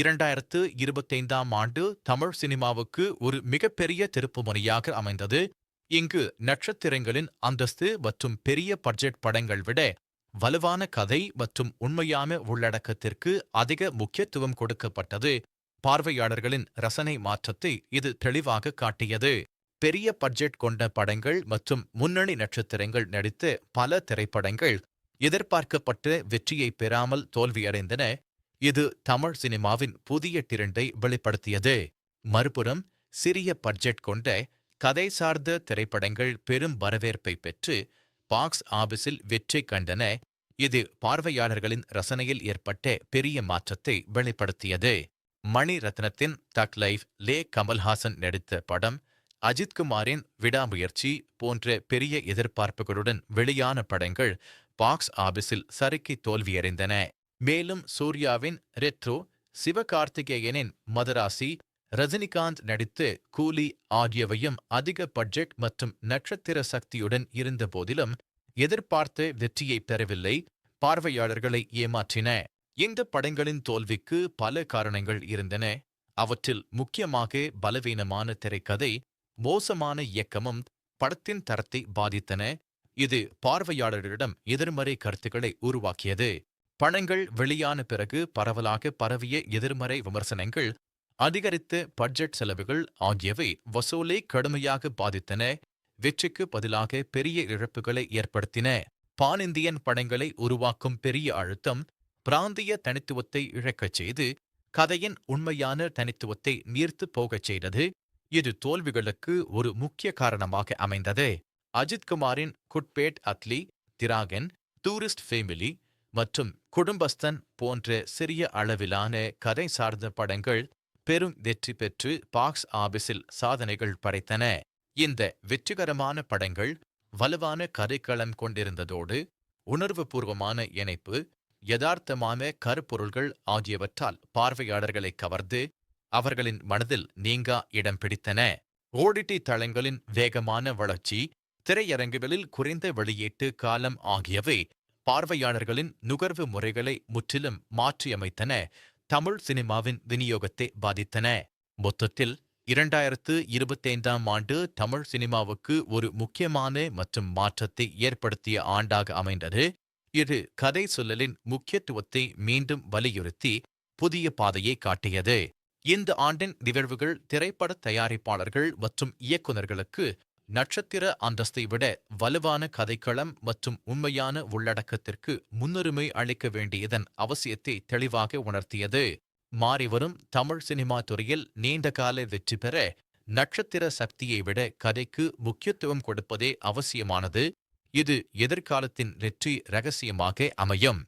இரண்டாயிரத்து இருபத்தைந்தாம் ஆண்டு தமிழ் சினிமாவுக்கு ஒரு மிகப்பெரிய திருப்புமுனையாக அமைந்தது. இங்கு நட்சத்திரங்களின் அந்தஸ்து மற்றும் பெரிய பட்ஜெட் படங்கள் விட வலுவான கதை மற்றும் உண்மையான உள்ளடக்கத்திற்கு அதிக முக்கியத்துவம் கொடுக்கப்பட்டது. பார்வையாளர்களின் ரசனை மாற்றத்தை இது தெளிவாக காட்டியது. பெரிய பட்ஜெட் கொண்ட படங்கள் மற்றும் முன்னணி நட்சத்திரங்கள் நடித்த பல திரைப்படங்கள் எதிர்பார்க்கப்பட்ட வெற்றியை பெறாமல் தோல்வியடைந்தன. இது தமிழ் சினிமாவின் புதிய டிரெண்டை வெளிப்படுத்தியது. மறுபுறம் சிறிய பட்ஜெட் கொண்ட கதை சார்ந்த திரைப்படங்கள் பெரும் வரவேற்பை பெற்று பாக்ஸ் ஆபீஸில் வெற்றி கண்டன இது பார்வையாளர்களின் ரசனையில் ஏற்பட்ட பெரிய மாற்றத்தை வெளிப்படுத்தியது. மணி ரத்னத்தின் தக் லைஃப் லே கமல்ஹாசன் நடித்த படம் அஜித்குமாரின் விடாமுயற்சி போன்ற பெரிய எதிர்பார்ப்புகளுடன் வெளியான படங்கள் பாக்ஸ் ஆபீஸில் சறுக்கி தோல்வியடைந்தன. மேலும் சூர்யாவின் ரெட்ரோ சிவகார்த்திகேயனின் மதராசி ரஜினிகாந்த் நடித்து கூலி ஆகியவையும் அதிக பட்ஜெட் மற்றும் நட்சத்திர சக்தியுடன் இருந்த போதிலும் எதிர்பார்த்த வெற்றியை பெறவில்லை. பார்வையாளர்களை ஏமாற்றின. இந்த படங்களின் தோல்விக்கு பல காரணங்கள் இருந்தன. அவற்றில் முக்கியமாக பலவீனமான திரைக்கதை மோசமான இயக்கமும் படத்தின் தரத்தை பாதித்தன. இது பார்வையாளர்களிடம் எதிர்மறை கருத்துக்களை உருவாக்கியது. படங்கள் வெளியான பிறகு பரவலாக பரவிய எதிர்மறை விமர்சனங்கள் அதிகரித்த பட்ஜெட் செலவுகள் ஆகியவை வசூலை கடுமையாக பாதித்தன வெற்றிக்கு பதிலாக பெரிய இழப்புகளை ஏற்படுத்தின. பான் இந்தியன் படங்களை உருவாக்கும் பெரிய அழுத்தம் பிராந்திய தனித்துவத்தை இழக்கச் செய்து கதையின் உண்மையான தனித்துவத்தை நீர்த்துப் போகச் செய்தது இது தோல்விகளுக்கு ஒரு முக்கிய காரணமாக அமைந்தது. அஜித்குமாரின் Good Bad Atlee Dragon Tourist Family மற்றும் குடும்பஸ்தன் போன்ற சிறிய அளவிலான கதை சார்ந்த படங்கள் பெரும் வெற்றி பெற்று பாக்ஸ் ஆபீஸில் சாதனைகள் படைத்தன. இந்த வெற்றிகரமான படங்கள் வலுவான கதைக்களம் கொண்டிருந்ததோடு உணர்வுபூர்வமான இணைப்பு யதார்த்தமான கருப்பொருள்கள் ஆகியவற்றால் பார்வையாளர்களை கவர்ந்து அவர்களின் மனதில் நீங்கா இடம் பிடித்தன. ஓடிடி தளங்களின் வேகமான வளர்ச்சி திரையரங்குகளில் குறைந்த வெளியீட்டு காலம் ஆகியவை பார்வையாளர்களின் நுகர்வு முறைகளை முற்றிலும் மாற்றியமைத்தன. தமிழ் சினிமாவின் விநியோகத்தை பாதித்தன. மொத்தத்தில் இரண்டாயிரத்து இருபத்தைந்தாம் ஆண்டு தமிழ் சினிமாவுக்கு ஒரு முக்கியமான மற்றும் மாற்றத்தை ஏற்படுத்திய ஆண்டாக அமைந்தது. இது கதை சொல்லலின் முக்கியத்துவத்தை மீண்டும் வலியுறுத்தி புதிய பாதையை காட்டியது. இந்த ஆண்டின் நிகழ்வுகள் திரைப்பட தயாரிப்பாளர்கள் மற்றும் இயக்குநர்களுக்கு நட்சத்திர அந்தஸ்தை விட வலுவான கதைக்களம் மற்றும் உண்மையான உள்ளடக்கத்திற்கு முன்னுரிமை அளிக்க வேண்டியதன் அவசியத்தை தெளிவாக உணர்த்தியது. மாறிவரும் தமிழ் சினிமா துறையில் நீண்டகால வெற்றி பெற நட்சத்திர சக்தியை விட கதைக்கு முக்கியத்துவம் கொடுப்பதே அவசியமானது. இது எதிர்காலத்தின் வெற்றி ரகசியமாக அமையும்.